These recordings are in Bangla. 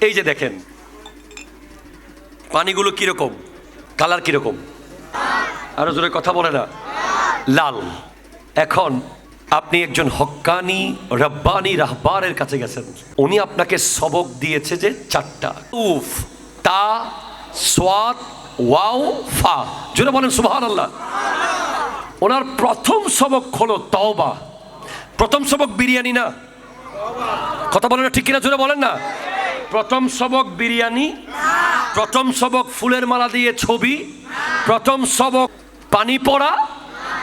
এই যে দেখেন, পানিগুলো কীরকম, কালার কীরকম? আরও জোরে কথা বলে না? লাল। এখন আপনি একজন হক্কানি, রব্বানি রাহবারের কাছে গেছেন। উনি আপনাকে সবক দিয়েছে যে চারটা। উফ, তা, সোয়াত, ওয়াও, ফা। জোরে বলেন সুবহান আল্লাহ ওনার প্রথম সবক হলো তওবা। প্রথম সবক বিরিয়ানি না? কথা বলেন না ঠিক কিনা? জোরে বলেন না? প্রথম সবক বিরিয়ানি, প্রথম সবক ফুলের মালা দিয়ে ছবি, প্রথম সবক পানি পড়া,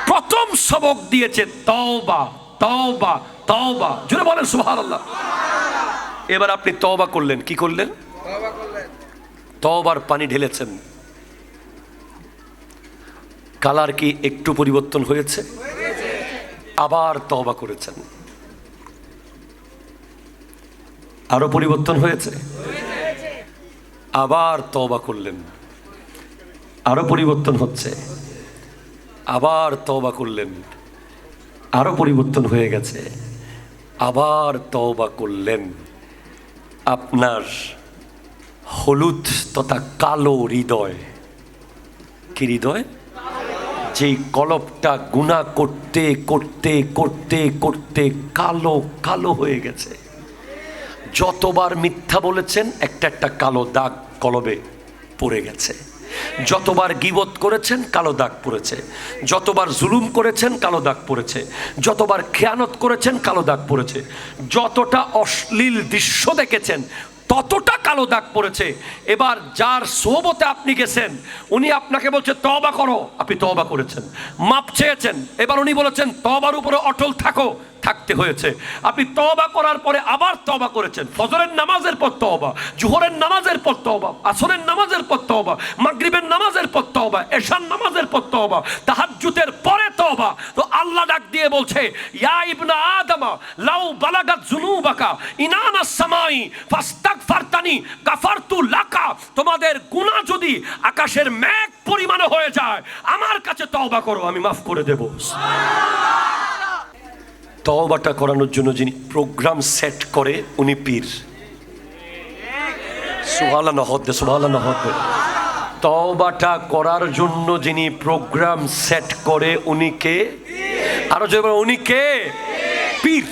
প্রথম সবক দিয়েছে তওবা তওবা তওবা। জোরে বলেন, সুবহানাল্লাহ। এবার আপনি তওবা করলেন, কি করলেন? তওবার পানি ঢেলেছেন। কালার কি একটু পরিবর্তন হয়েছে? আবার তওবা করেছেন। আরও পরিবর্তন হয়েছে? আবার তওবা করলেন। আরও পরিবর্তন হচ্ছে। আবার তওবা করলেন। আরও পরিবর্তন হয়ে গেছে। আবার তওবা করলেন। আপনার হলুদ তথা কালো হৃদয় কি হৃদয়? যেই কলপটা গুণা করতে করতে করতে করতে কালো কালো হয়ে গেছে। যতবার মিথ্যা বলেছেন, একটা একটা কালো দাগ কলবে পড়ে গেছে। যতবার গিবত করেছেন, কালো দাগ পড়েছে। যতবার জুলুম করেছেন, কালো দাগ পড়েছে। যতবার খেয়ানত করেছেন, কালো দাগ পড়েছে। যতটা অশ্লীল দৃশ্য দেখেছেন, ততটা কালো দাগ পড়েছে। এবার যার সোবতে আপনি গেছেন, উনি আপনাকে বলছে তবা করো। আপনি তবা করেছেন, মাপ চেয়েছেন। এবার উনি বলেছেন তবার উপরে অটল থাকো। থাকতে হয়েছে। আপনি তবা করার পরে আবার তবা করেছেন। ফজরের নামাজের পর তবা জুহরের নামাজের পর তবা আসরের নামাজের পর তবা মাগরিবের নামাজের পর তবা এশান নামাজের পর তবা তাহাজ্জুদের পরে তবা তো আল্লাহ ডাক দিয়ে বলছে, ইয়া ইবনা আদমা, লাউ বালাগাত জুনুবাকা ইনানা সামাই, ফাস্তাগফারতানি, গাফারতু লাকা। তোমাদের গুনাহ যদি আকাশের মেঘ পরিমাণে হয়ে যায়, আমার কাছে তওবা করো, আমি মাফ করে দেব। দেবো তওবাটা করানোর জন্য যিনি প্রোগ্রাম সেট করে, উনি পীর। সুহালা নহদ্দে সুহালা নহদ্দে তওবাটা করার জন্য যিনি প্রোগ্রাম সেট করে, উনি কে? আরও যে উনি কে? পীর।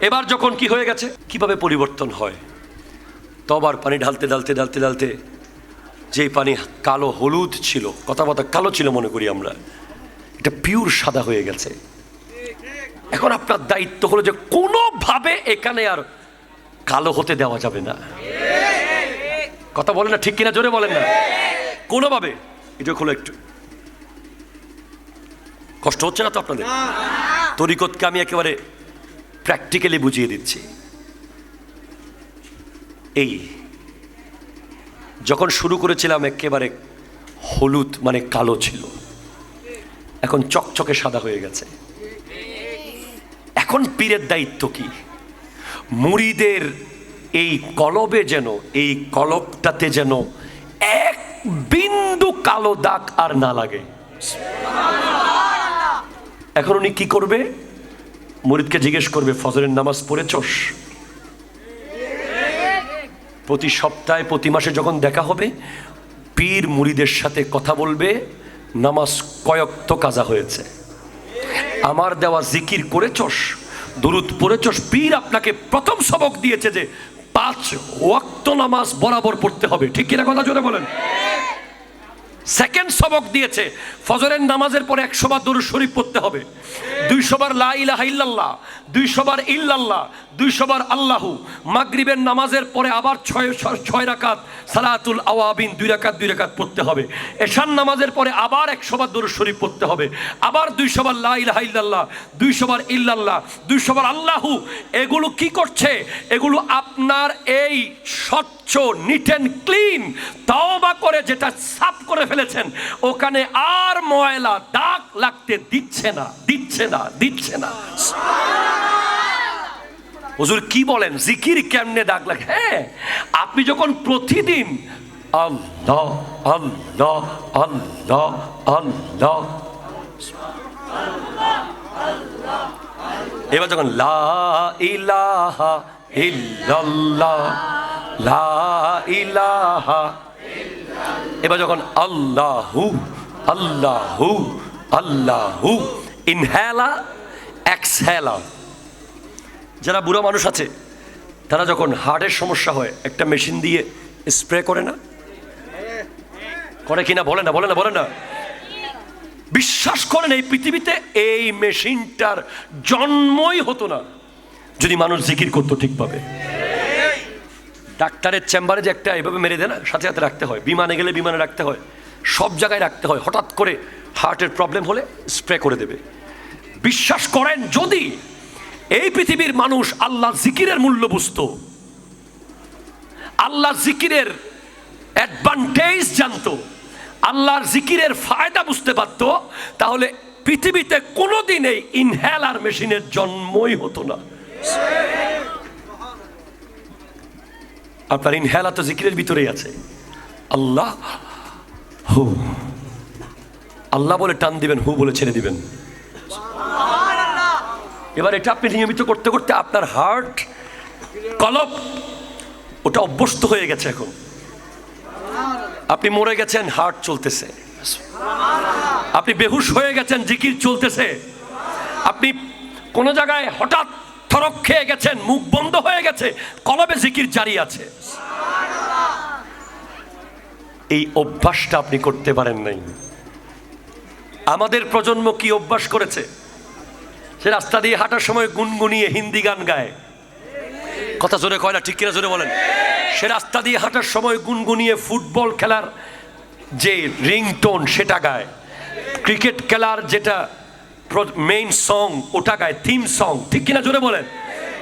এবার যখন কি হয়ে গেছে? কীভাবে পরিবর্তন হয়? তবার পানি ঢালতে ঢালতে ঢালতে ঢালতে যেই পানি কালো হলুদ ছিল কথা কথা কালো ছিল মনে করি আমরা, এটা পিওর সাদা হয়ে গেছে। এখন আপনার দায়িত্ব হলো যে কোনোভাবে এখানে আর কালো হতে দেওয়া যাবে না। কথা বলেন না, ঠিক কিনা জোরে বলেন না? কোনোভাবে। এটা খোলো একটু। কষ্ট হচ্ছে না তো আপনাদের? তরিকতকে আমি একেবারে প্র্যাকটিক্যালি বুঝিয়ে দিচ্ছি। এই, যখন শুরু করেছিলাম একেবারে হলুদ মানে কালো ছিল। এখন চকচকে সাদা হয়ে গেছে। এখন পীরের দায়িত্ব কি? মুড়িদের এই কলবে যেন, এই কলবটাতে যেন এক বিন্দু কালো দাগ আর না লাগে। এখন উনি কি করবে? মুরিদকে জিজ্ঞেস করবে, ফজরের নামাজ পড়েছস? প্রতি সপ্তাহে, প্রতি মাসে যখন দেখা হবে, পীর মুড়িদের সাথে কথা বলবে, নামাজ কয়ক্ত কাজা হয়েছে। আমার দেওয়া জিকির করেছস, দুরুদ পড়েছস, পীর আপনাকে প্রথম সবক দিয়েছে যে পাঁচ ওয়াক্ত নামাজ বরাবর পড়তে হবে। ঠিক কিনা কথা জোরে বলেন? সেকেন্ড সবক দিয়েছে, ফজরের নামাজের পরে একশো বার দরুদ শরীফ পড়তে হবে। দুইশো বার লা ইলাহা ইল্লাল্লাহ, দুইশো বার ইল্লাল্লাহ দুইশো বার আল্লাহু, মাগরিবের নামাজের পরে আবার ছয় ছয় রাকাত, সালাতুল আওয়াবিন দুই রাকাত দুই রাকাত পড়তে হবে। এশান নামাজের পরে আবার একশো বার দরুদ শরীফ পড়তে হবে। আবার দুইশো বার লা ইলাহা ইল্লাল্লাহ, দুইশো বার ইল্লাল্লাহ, দুইশো বার আল্লাহু। এগুলো কি করছে? এগুলো আপনার এই স্বচ্ছ নিট অ্যান্ড ক্লিন তওবা করে যেটা সাফ করে ফেলেছেন, ওখানে আর ময়লা দাগ লাগতে দিচ্ছে না দিচ্ছে না দিচ্ছে না। হুজুর কি বলেন? জিকির কেমনে দাগ লাগে? হ্যাঁ আপনি যখন প্রতিদিন আল্লাহ আল্লাহ আল্লাহ আল্লাহ, এবার যখন লা লা ইলাহা এবার যখন আল্লাহু আল্লাহু আল্লাহু, ইনহেলা, এক্সহেলা যারা বুড়ো মানুষ আছে, তারা যখন হার্টের সমস্যা হয়, একটা মেশিন দিয়ে স্প্রে করে না? করে কিনা? বলে না বলে না বলে না। বিশ্বাস করেন, এই পৃথিবীতে এই মেশিনটার জন্মই হতো না, যদি মানুষ জিকির করতো ঠিকভাবে। ডাক্তারের চেম্বারে যে একটা এভাবে মেরে দেয় না, সাথে সাথে রাখতে হয়। বিমানে গেলে বিমানে রাখতে হয়, সব জায়গায় রাখতে হয়। হঠাৎ করে হার্টের প্রবলেম হলে স্প্রে করে দেবে। বিশ্বাস করেন, যদি এই পৃথিবীর মানুষ আল্লাহ জিকিরের মূল্য বুঝতো। আল্লাহ জিকিরের অ্যাডভান্টেজ জানতো। আল্লাহর জিকিরের ফায়দা বুঝতে পারতো। তাহলে পৃথিবীতে কোনোদিন এই ইনহেলার মেশিনের জন্মই হতো না। আপনার ইনহেলা তো জিকিরের ভিতরেই আছে। আল্লাহ, হু। আল্লাহ বলে টান দিবেন, হু বলে ছেড়ে দিবেন। এবার এটা আপনি নিয়মিত করতে করতে আপনার হার্ট কলপ, ওটা অভ্যস্ত হয়ে গেছে এখন। আপনি মরে গেছেন হার্ট চলতেছে। আপনি বেহুশ হয়ে গেছেন, জিকির চলতেছে। আপনি কোন জায়গায় হঠাৎ থরক খেয়ে গেছেন, মুখ বন্ধ হয়ে গেছে, কলবে জিকির জারি আছে। এই অভ্যাসটা আপনি করতে পারেন নাই। আমাদের প্রজন্ম কি অভ্যাস করেছে? সে রাস্তা দিয়ে হাঁটার সময় গুনগুনিয়ে হিন্দি গান গায়। কথা জোরে কয় না, ঠিক কিনা জোরে বলেন? সে রাস্তা দিয়ে হাঁটার সময় গুনগুনিয়ে ফুটবল খেলার যে রিংটোন সেটা গায়। ক্রিকেট খেলার যেটা মেইন সং ওটা গায় থিম সং ঠিক কিনা জোরে বলেন?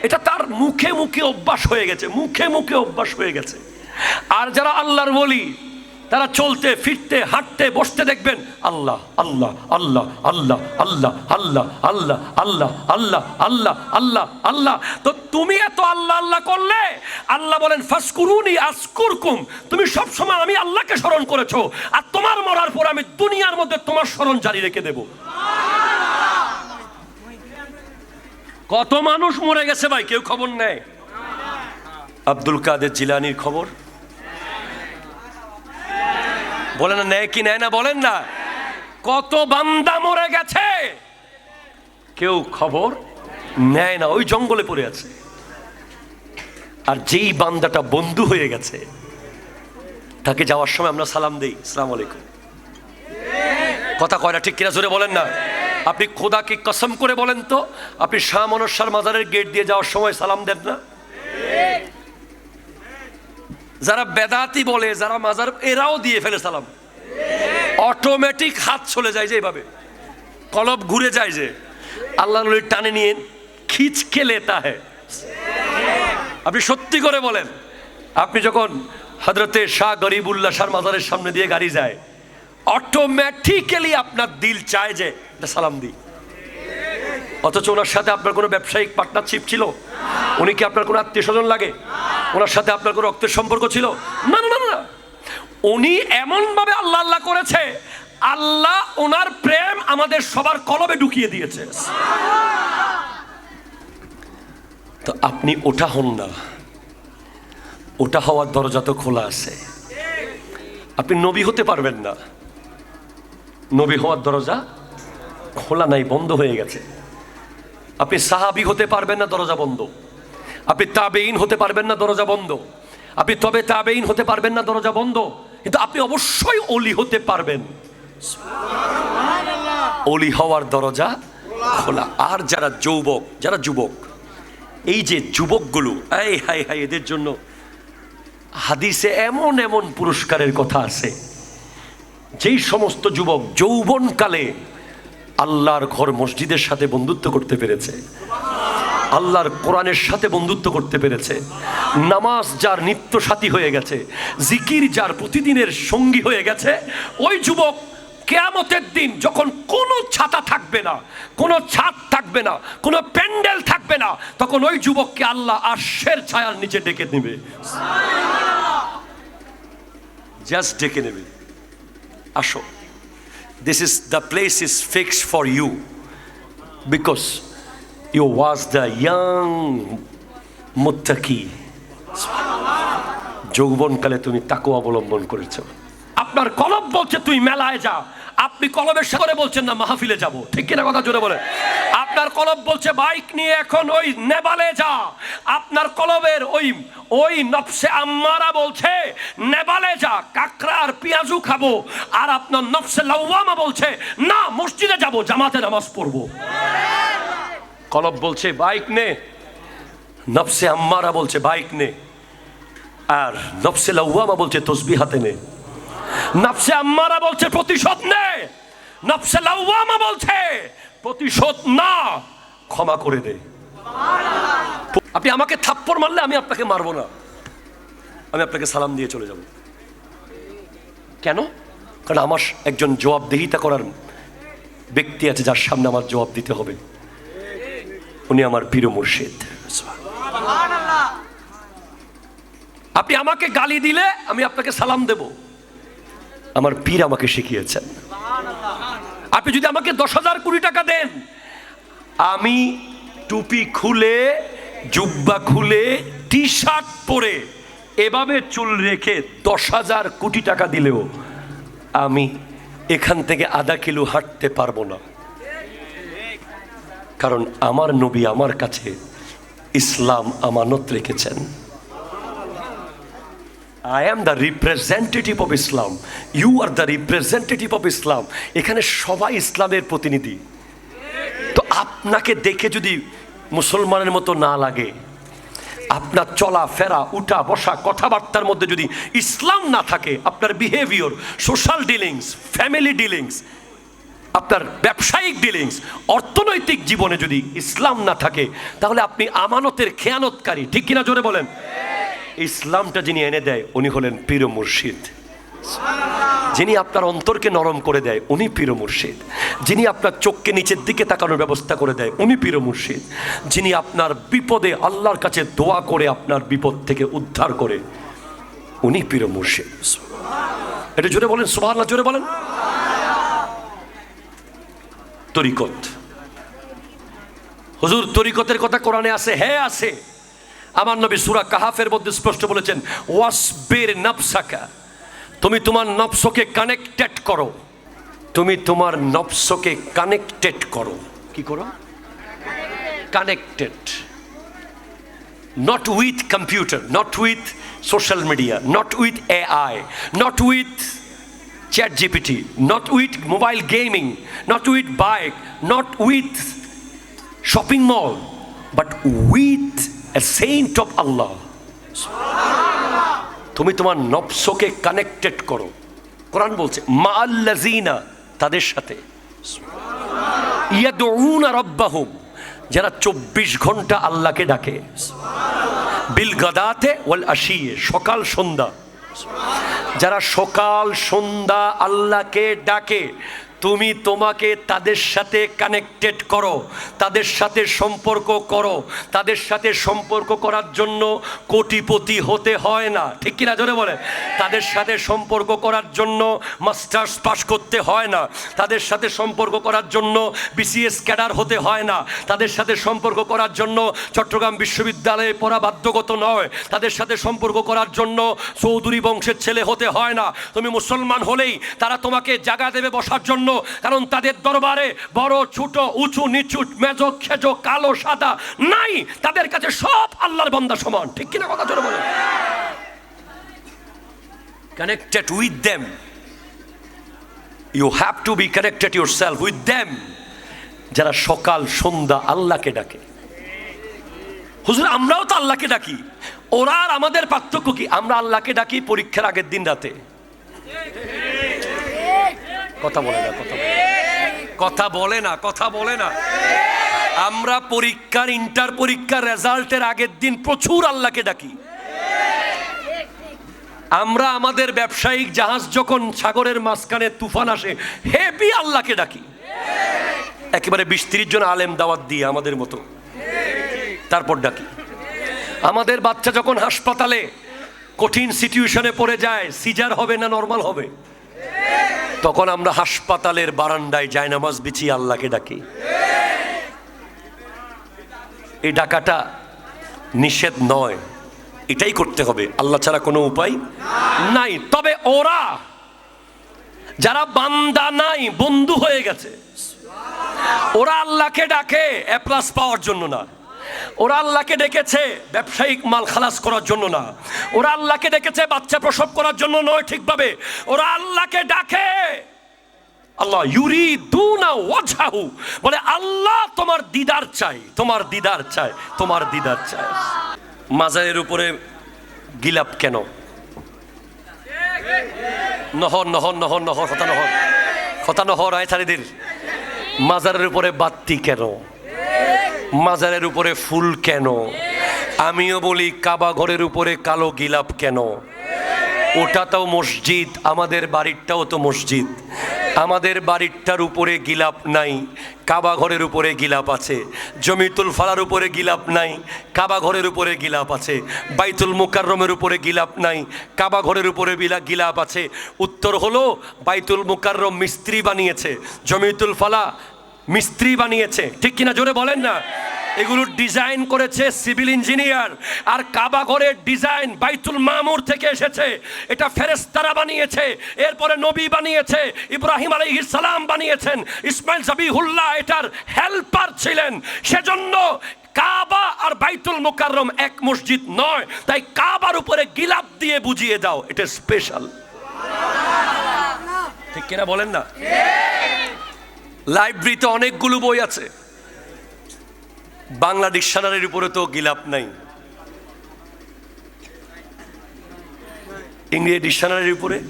এটা তার মুখে মুখে অভ্যাস হয়ে গেছে, মুখে মুখে অভ্যাস হয়ে গেছে। আর যারা আল্লাহর বলি তারা চলতে ফিরতে হাঁটতে বসতে দেখবেন আল্লাহ আল্লাহ আল্লাহ আল্লাহ আল্লাহ আল্লাহ আল্লাহ আল্লাহ আল্লাহ আল্লাহ আল্লাহ আল্লাহ তো তুমি এত আল্লাহ আল্লাহ করলে আল্লাহ বলেন ফাসকুরুনি আসকুরকুম তুমি সব সময় আমি আল্লাহকে স্মরণ করেছ আর তোমার মরার পর আমি দুনিয়ার মধ্যে তোমার স্মরণ জারি রেখে দেব কত মানুষ মরে গেছে ভাই কেউ খবর নেয় আব্দুল কাদের জিলানির খবর বলেন না, নেয় কি নেয় না বলেন না। কত বান্দা মরে গেছে। কেউ খবর নেয় না, ওই জঙ্গলে পড়ে আছে। আর যেই বান্দাটা বন্ধু হয়ে গেছে, তাকে যাওয়ার সময় আমরা সালাম দিই। সালাম আলাইকুম। কথা কয়না ঠিক কিনা, জোরে বলেন না। আপনি খোদাকে কসম করে বলেন তো, আপনি শাহ মনসার মাজারের গেট দিয়ে যাওয়ার সময় সালাম দেন না? যারা বেদাতি বলে, যারা মাজার, এরাও দিয়ে ফেলে সালাম। অটোমেটিক হাত চলে যায় যে এইভাবে কলব ঘুরে যায় যে। আল্লাহ নলির টানে নিয়ে, খিচ খেলে তা হ্যাঁ আপনি সত্যি করে বলেন, আপনি যখন হজরতে শাহ গরিবুল্লাহ শাহ মাজারের সামনে দিয়ে গাড়ি যায়, অটোমেটিক্যালি আপনার দিল চায় যে সালাম দিই অথচ ওনার সাথে আপনার কোনো ব্যবসায়িক পার্টনারশিপ ছিল? উনি কি আপনার কোনো আত্মীয় স্বজন লাগে? ওনার সাথে আপনার কোনো রক্তের সম্পর্ক ছিল? না না না উনি এমনভাবে আল্লাহ আল্লাহ করেছে, আল্লাহ ওনার প্রেম আমাদের সবার কলবে ঢুকিয়ে দিয়েছে। তো আপনি ওটা হন না। ওটা হওয়ার দরজা তো খোলা আছে। আপনি নবী হতে পারবেন না। নবী হওয়ার দরজা খোলা নাই, বন্ধ হয়ে গেছে। আপনি সাহাবি হতে পারবেন না দরজা বন্ধ। আপনি তাবেইন হতে পারবেন না দরজা বন্ধ। আপনি তবে তাবেইন হতে পারবেন না দরজা বন্ধ। কিন্তু আপনি অবশ্যই অলি হতে পারবেন। অলি হওয়ার দরজা খোলা। আর যারা যৌবক যারা যুবক এই যে যুবকগুলো এই হাই হাই এদের জন্য হাদিসে এমন এমন পুরস্কারের কথা আছে। যেই সমস্ত যুবক যৌবনকালে আল্লাহর ঘর মসজিদের সাথে বন্ধুত্ব করতে পেরেছে। আল্লাহর কোরআনের সাথে বন্ধুত্ব করতে পেরেছে। নামাজ যার নিত্য সাথী হয়ে গেছে জিকির যার প্রতিদিনের সঙ্গী হয়ে গেছে ওই যুবক কেয়ামতের দিন যখন কোনো ছাতা থাকবে না কোনো ছাদ থাকবে না কোনো প্যান্ডেল থাকবে না তখন ওই যুবককে আল্লাহ আশের ছায়ার নিচে ডেকে নেবে। জাস্ট ডেকে নেবে। আসো। This is the place is fixed for you because you was the young মুত্তাকি যৌবনকালে তুমি তাকে অবলম্বন করেছ আপনার কলব বলছে তুই মেলায় যা আপনি কলবের সাগরে বলছেন না, মাহফিলে যাব। ঠিক কিনা কথা জোরে বলে? আপনার কলব বলছে, বাইক নিয়ে এখন ওই নেবালে যা। আপনার কলবের ওই ওই নফসে আম্মারা বলছে, নেবালে যা, কাকড়া আর পেঁয়াজু খাব। আর আপনার নফসে লাউয়ামা বলছে, না, মসজিদে যাব, জামাতে নামাজ পড়ব। কলব বলছে, বাইক নে। নফসে আম্মারা বলছে, বাইক নে। আর নফসে লাউয়ামা বলছে তসবি হাতে নে। নফসে আম্মারা বলছে প্রতিশোধ নে। নফসে লাউয়ামা বলছে প্রতিশোধ না ক্ষমা করে দে। আপনি আমাকে থাপ্পড় মারলে আমি আপনাকে মারবো না। আমি আপনাকে সালাম দিয়ে চলে যাব। কেন? কারণ আমার একজন জবাবদিহিতা করার ব্যক্তি আছে যার সামনে আমার জবাব দিতে হবে। উনি আমার পীর মুর্শিদ। আপনি আমাকে গালি দিলে আমি আপনাকে সালাম দেব। আমার পীর আমাকে শিখিয়েছেন। আপনি যদি আমাকে দশ হাজার কোটি টাকা দেন, আমি টুপি খুলে, জুব্বা খুলে টি শার্ট পরে, এভাবে চুল রেখে দশ হাজার কোটি টাকা দিলেও আমি এখান থেকে আধা কিলো হাঁটতে পারব না। কারণ আমার নবী আমার কাছে ইসলাম আমানত রেখেছেন। I am the representative of Islam you are the representative of Islam এখানে সবাই ইসলামের প্রতিনিধি। তো আপনাকে দেখে যদি মুসলমানের মতো না লাগে, আপনার চলা, ফেরা, উঠা, বসা, কথাবার্তার মধ্যে যদি ইসলাম না থাকে, আপনার behaviour social dealings family dealings আপনার ব্যবসায়িক ডিলিংস অর্থনৈতিক জীবনে যদি ইসলাম না থাকে, তাহলে আপনি আমানতের খেয়ানতকারী। ঠিক কিনা জোরে বলেন? ইসলামটা যিনি এনে দেয়, উনি হলেন পীর মুর্শিদ। যিনি আপনার অন্তরকে নরম করে দেয়, উনি পীর মুর্শিদ। যিনি আপনার চোখকে নিচের দিকে তাকানোর ব্যবস্থা করে দেয়, উনি পীর মুর্শিদ। যিনি আপনার বিপদে আল্লাহর কাছে দোয়া করে আপনার বিপদ থেকে উদ্ধার করে, উনি পীর মুর্শিদ। এটা জোরে বলেন সুবাহ জোরে বলেন। তরিকত। হুজুর, তরিকতের কথা কোরআনে আছে হ্যাঁ আছে। আমার নবী সুরা কাহাফের মধ্যে স্পষ্ট বলেছেন, ওয়াসবির নফসাকা, তুমি তোমার নফসকে কানেক্টেড করো। তুমি তোমার নফসকে কানেক্টেড করো। কি করো? Connected. Not with computer not with social media not with AI not with ChatGPT not with mobile gaming not with bike not with shopping mall but with a saint of Allah তুমি তোমার নফসকে কানেক্টেড করো। কোরআন বলছে মা আল্লাজিনা তাদের সাথে। যারা চব্বিশ ঘণ্টা আল্লাহকে ডাকে। বিল গাদাতে ওয়াল আশিয়ে, সকাল সন্ধ্যা। যারা সকাল সন্ধ্যা আল্লাহকে ডাকে তুমি তোমাকে তাদের সাথে কানেক্টেড করো, তাদের সাথে সম্পর্ক করো, তাদের সাথে সম্পর্ক করার জন্য কোটিপতি হতে হয় না। ঠিক কিনা জোরে বলে? তাদের সাথে সম্পর্ক করার জন্য মাস্টার্স পাস করতে হয় না। তাদের সাথে সম্পর্ক করার জন্য বিসিএস ক্যাডার হতে হয় না। তাদের সাথে সম্পর্ক করার জন্য চট্টগ্রাম বিশ্ববিদ্যালয়ে পড়া বাধ্যগত নয়। তাদের সাথে সম্পর্ক করার জন্য চৌধুরী বংশের ছেলে হতে হয় না। তুমি মুসলমান হলেই তারা তোমাকে জায়গা দেবে বসার জন্য। কারণ তাদের দরবারে বড়, ছোট, উঁচু, নিচু, মেজো, খেজো, কালো, সাদা নাই। তাদের কাছে সব আল্লাহর বান্দা সমান। ঠিক কিনা কথা জোরে বলে connected with them you have to be connected yourself with them যারা সকাল, সন্ধ্যা আল্লাহকে ডাকে। হুজুর, আমরাও তো আল্লাহকে ডাকি। ওরা আর আমাদের পার্থক্য কি? আমরা আল্লাহকে ডাকি পরীক্ষার আগের দিন রাতে। কথা বলে না, কথা কথা বলে না, কথা বলে না। আমরা পরীক্ষার ইন্টার পরীক্ষার রেজাল্টের আগের দিন প্রচুর আল্লাহকে ডাকি। আমরা আমাদের ব্যবসায়িক জাহাজ যখন সাগরের মাঝখানে তুফান আসে, হেভি আল্লাহকে ডাকি। একেবারে বিশ তিরিশ জন আলেম দাওয়াত দিয়ে আমাদের মতো। তারপর ডাকি। আমাদের বাচ্চা যখন হাসপাতালে কঠিন সিচুয়েশনে পড়ে যায় সিজার হবে না নর্মাল হবে? তখন আমরা হাসপাতালের বারান্দায় জায়নামাজ বিছিয়ে আল্লাহকে ডাকি। এই ডাকাটা নিষেধ নয়, এটাই করতে হবে। আল্লাহ ছাড়া কোনো উপায় নাই। তবে ওরা, যারা বান্দা নাই, বন্ধু হয়ে গেছে, ওরা আল্লাহকে ডাকে, এ প্লাস পাওয়ার জন্য না। ওরা আল্লাহকে ডেকেছে ব্যবসায়িক মাল খালাস করার জন্য না। ওরা আল্লাহকে ডেকেছে বাচ্চা প্রসব করার জন্য নয় ঠিকভাবে। ওরা আল্লাহকে ডাকে। আল্লাহ ইউরি দু না ওয়াজহাহু। বলে, আল্লাহ তোমার দিদার চাই, তোমার দিদার চাই, তোমার দিদার চাই। মাজারের উপরে গিলাপ কেন? নহর নহর নহর নহর হতা নহর হতা নহর, আয় মাজারের উপরে বাত্তি কেন? মাজারের উপরে ফুল কেন? আমিও বলি, কাবা ঘরের উপরে কালো গিলাপ কেন? ওটাটাও মসজিদ, আমাদের বাড়িরটাও তো মসজিদ। আমাদের বাড়িরটার উপরে গিলাপ নাই, কাবা ঘরের উপরে গিলাপ আছে। জমিতুল ফালার উপরে গিলাপ নাই, কাবা ঘরের উপরে গিলাপ আছে। বাইতুল মুকাররমের উপরে গিলাপ নাই, কাবা ঘরের উপরে বিলা গিলাপ আছে। উত্তর হলো, বাইতুল মুকাররম মিস্ত্রি বানিয়েছে। জমিতুল ফালা মিস্ত্রি বানিয়েছে। ঠিক কিনা জোরে বলেন না? এগুলো ডিজাইন করেছে সিভিল ইঞ্জিনিয়ার আর কাবা ঘরের ডিজাইন বাইতুল মামুর থেকে এসেছে। এটা ফেরেস্তারা বানিয়েছে, এরপরে নবী বানিয়েছে, ইব্রাহিম আলাইহিস সালাম বানিয়েছেন, ইসমাইল জাবিহুল্লাহ এটার হেল্পার ছিলেন। সেজন্য কাবা আর বাইতুল মুকাররম এক মসজিদ নয়, তাই কাবার উপরে গিলাপ দিয়ে বুঝিয়ে দাও, এটা স্পেশাল ঠিক কিনা বলেন না? লাইব্রেরিতে অনেকগুলো বই আছে। বাংলা ডিকশনারির উপরে তো গিলাপ নাই। ইংরেজি ডিকশনারির উপরে।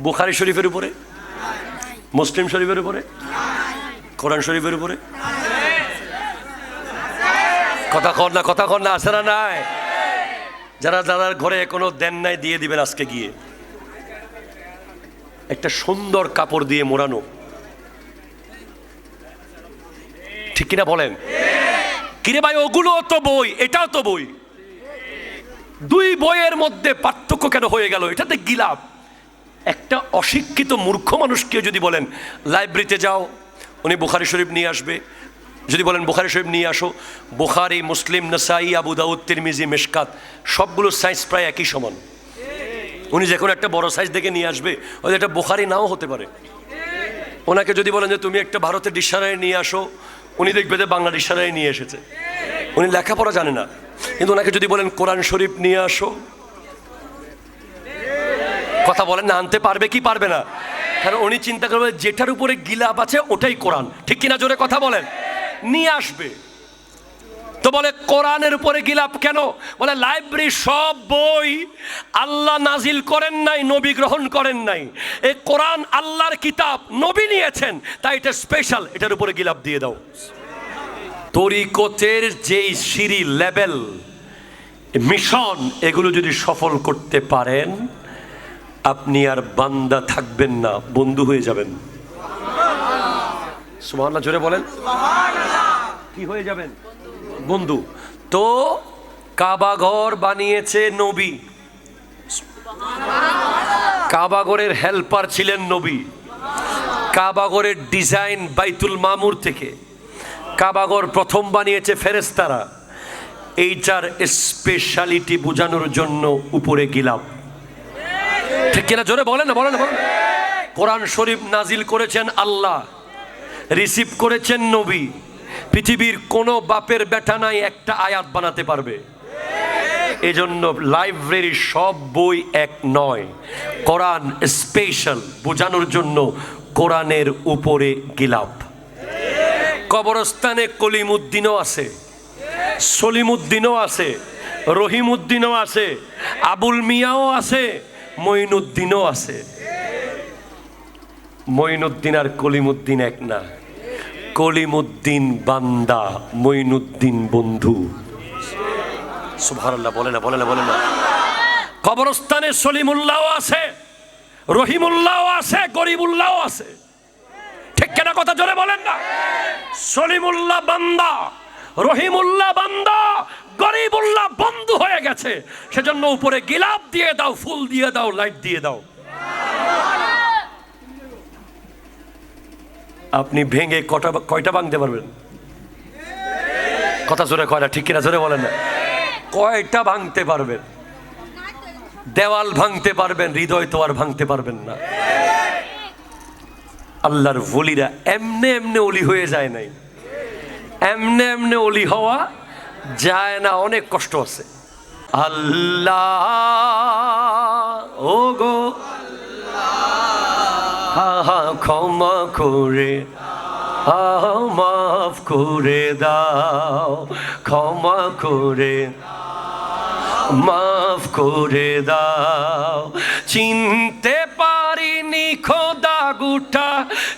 বুখারি শরীফের উপরে। মুসলিম শরীফের উপরে। কোরআন শরীফের উপরে। কথা কর না, কথা কর না, আছে না নাই? যারা যারা ঘরে কোনো দেন নাই, দিয়ে দিবেন আজকে গিয়ে। একটা সুন্দর কাপড় দিয়ে মোড়ানো। ঠিক কিনা বলেন? কিরে ভাই, ওগুলো তো বই, এটাও তো বই। দুই বইয়ের মধ্যে পার্থক্য কেন হয়ে গেল? এটাতে গিলাপ একটা অশিক্ষিত মূর্খ মানুষকে যদি বলেন, লাইব্রেরিতে যাও, উনি বুখারি শরীফ নিয়ে আসবে। যদি বলেন, বুখারি শরীফ নিয়ে আসো। বুখারি, মুসলিম, নাসাই, আবু দাউদ, তিরমিজি, মেশকাত, সবগুলো সাইজ প্রায় একই সমান। উনি যে কোনো একটা বড় সাইজ দেখে নিয়ে আসবে হয়তো এটা বোখারি নাও হতে পারে। ওনাকে যদি বলেন যে, তুমি একটা ভারতের ডিকশনারি নিয়ে আসো, উনি দেখবে যে বাংলা ডিকশনারি নিয়ে এসেছে। উনি লেখাপড়া জানে না। কিন্তু ওনাকে যদি বলেন, কোরআন শরীফ নিয়ে আসো, কথা বলেন না, আনতে পারবে কি পারবে না। কারণ উনি চিন্তা করবে যেটার উপরে গিলাপ আছে, ওটাই কোরআন। ঠিক কিনা জোরে কথা বলেন? নিয়ে আসবে। তো বলে কোরআনের উপরে গিলাপ কেন? বলে লাইব্রেরি সব বই আল্লাহ নাজিল করেন নাই নবী গ্রহণ করেন নাই। এই কোরআন আল্লাহর কিতাব নবী নিয়েছেন তাই এটা স্পেশাল এটার উপরে গিলাপ দিয়ে দাও। তরিকতের যেই সিঁড়ি লেভেল মিশন এগুলো যদি সফল করতে পারেন আপনি আর বান্দা থাকবেন না বন্ধু হয়ে যাবেন। সুবহানাল্লাহ জোরে বলেন। কি হয়ে যাবেন? বন্ধু, তো কাবাঘর বানিয়েছে নবী। কাবাগরের হেল্পার ছিলেন নবী। কাবাগরের ডিজাইন বাইতুল মামুর থেকে। কাবাগর প্রথম বানিয়েছে ফেরেস্তারা এইটার স্পেশালিটি বোঝানোর জন্য উপরে গিলাম। ঠিক কিনা? জোরে বলেন না বলেন না, বলেন কোরআন শরীফ নাজিল করেছেন আল্লাহ রিসিভ করেছেন নবী। পৃথিবীর কোনো বাপের বেটা নাই, একটা আয়াত বানাতে পারবে। এজন্য লাইব্রেরির সব বই এক নয়, কোরআন স্পেশাল বোঝানোর জন্য কোরআনের উপরে গিলাপ। কবরস্থানে কলিমুদ্দিনও আছে, সলিমুদ্দিনও আছে, রহিমুদ্দিনও আছে, আবুল মিয়াও আছে, মঈনুদ্দিনও আছে। মঈনুদ্দিন আর কলিমুদ্দিন এক না। কলিমুদ্দিন বান্দা মইনুদ্দিন বন্ধু। সুবহানাল্লাহ, বলে না বলে না বলে না। কবরস্থানে সলিমুল্লাহও আছে, রহিমুল্লাহও আছে, গরিবুল্লাহও আছে। ঠিক কেনা কথা জোরে বলেন না। সলিমুল্লাহ বান্দা, রহিমুল্লাহ বান্দা, গরিবুল্লাহ বন্ধু হয়ে গেছে। সেজন্য উপরে গিলাপ দিয়ে দাও, ফুল দিয়ে দাও, লাইট দিয়ে দাও। আপনি ভেঙে কটা কয়টা ভাঙতে পারবেন? কথা জোরে কয় না, ঠিক কিনা জোরে বলেন না। কয়টা ভাঙতে পারবেন? দেওয়াল ভাঙতে পারবেন, হৃদয় তো আর ভাঙতে পারবেন না। আল্লাহর বলিরা এমনে এমনে অলি হয়ে যায় নাই। এমনে এমনে অলি হওয়া যায় না, অনেক কষ্ট আছে। আল্লাহ ও গো হা হা ক্ষমা করে আহ, মাফ করে দাও ক্ষমা করে মাফ করে দাও। চিনতে পারিনি খোদা গুটা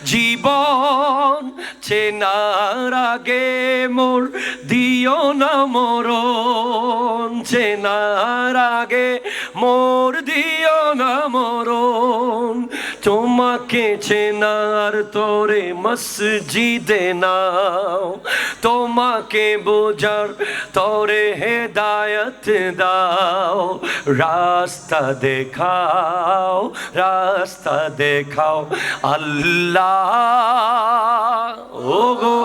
জীবন চেনার আগে মোর দিও না মরণ চেনার আগে মোর দিও তোমাকে চেনার তোরে মসজিদে নাও। তোমাকে বোঝার তোরে হেদায়ত দাও। রাস্তা দেখাও রাস্তা দেখাও আল্লাহ। ও গো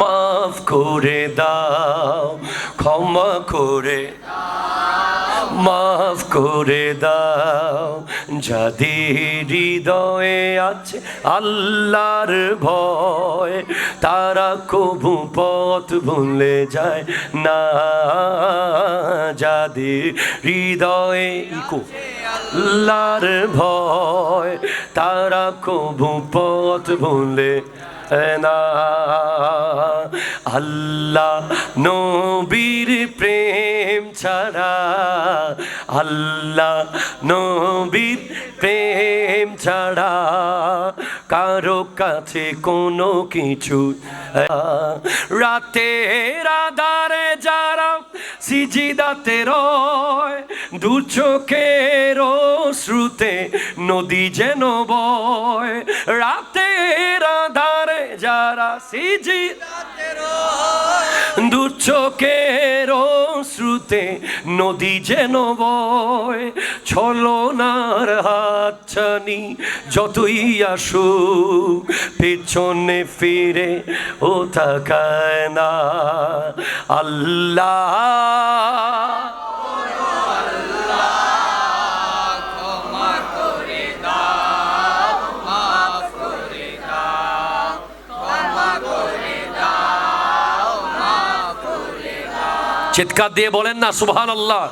মাফ করে দাও, ক্ষমা করে মাফ করে দাও, যাদের হৃদয়ে আছে আল্লাহর ভয়, তারা কবু পথ ভুলে যায় না। যাদের হৃদয়ে ইকো আল্লাহর ভয়, তারা কবু পথ ভুলে না। আল্লাহ নবীর প্রেম ছাড়া, আল্লাহ নবীর প্রেম ছাড়া কারও কাছে কোনো কিছু রাতে রাধারে যারা সিজিদাতে রয়, দু চোখের শ্রুতে নদী যেন বয়। রাতে যারা সিজি। দু চোখের শ্রুতে নদী যেন বয়, ছলনার হাতছানি যতই আসুক, পেছনে ফিরে ও তাকায় না। আল্লাহ চিৎকার দিয়ে বলেন না সুবহান আল্লাহ